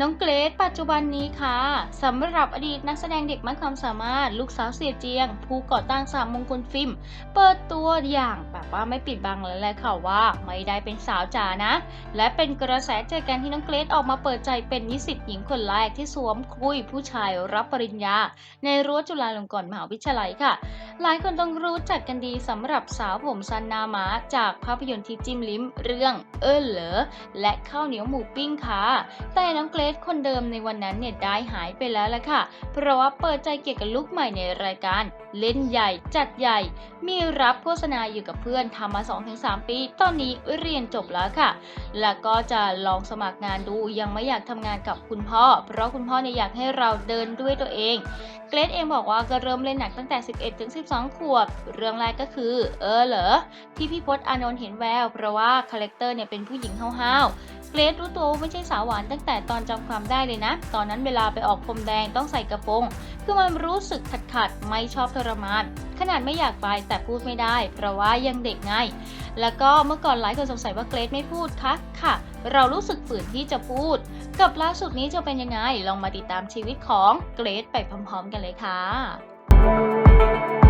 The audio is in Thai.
น้องเกรซปัจจุบันนี้ค่ะสำหรับอดีตนักแสดงเด็กมากความสามารถ ลูกสาวเสียเจียง ผู้ก่อตั้งสามมงคลฟิล์มเปิดตัวอย่างแบบว่าไม่ปิดบังเลยแหละค่ะว่า ไม่ได้เป็นสาวจ๋านะ และเป็นกระแสเจกันที่น้องเกรซออกมาเปิดใจเป็นนิสิตหญิงคนแรกที่สวมคุยผู้ชายรับปริญญา ในรั้วจุฬาลงกรณ์มหาวิทยาลัยค่ะ หลายคนต้องรู้จักกันดีสำหรับสาวผมซันนามาจากภาพยนตร์ที่จิ้มลิ้มเรื่องเออเหลอและข้าวเหนียวหมูปิ้งค่ะแต่น้องเกรซคนเดิมในวันนั้นเนี่ยได้หายไปแล้วละค่ะ เพราะว่าเปิดใจเกี่ยวกับลุคใหม่ในรายการ เล่นใหญ่จัดใหญ่ มีรับโฆษณาอยู่กับเพื่อนทำมา 2-3 ปี ตอนนี้เรียนจบแล้วค่ะ แล้วก็จะลองสมัครงานดูยังไม่อยากทำงานกับคุณพ่อ เพราะคุณพ่อเนี่ยอยากให้เราเดินด้วยตัวเอง เกรซเองบอกว่าก็เริ่มเล่นหนังตั้งแต่ 11ถึง12 ขวบ เรื่องแรกก็คือ เออเหรอที่พี่พศอานนท์เห็นแววเพราะว่าคาแรคเตอร์เนี่ยเป็นผู้หญิงห้าวๆ เกรซรู้ตัวว่าไม่ใช่สาวหวานตั้งแต่ตอนจำความได้เลยนะ ตอนนั้นเวลาไปออกพรมแดงต้องใส่กระโปรง คือมันรู้สึกขัดขัดไม่ชอบทรมาน ขนาดไม่อยากไปแต่พูดไม่ได้ เพราะว่ายังเด็กไง แล้วก็เมื่อก่อนหลายคนสงสัยว่าเกรซไม่พูดคะค่ะ เรารู้สึกฝืนที่จะพูด กับล่าสุดนี้จะเป็นยังไง ลองมาติดตามชีวิตของเกรซไปพร้อมๆ กันเลยค่ะ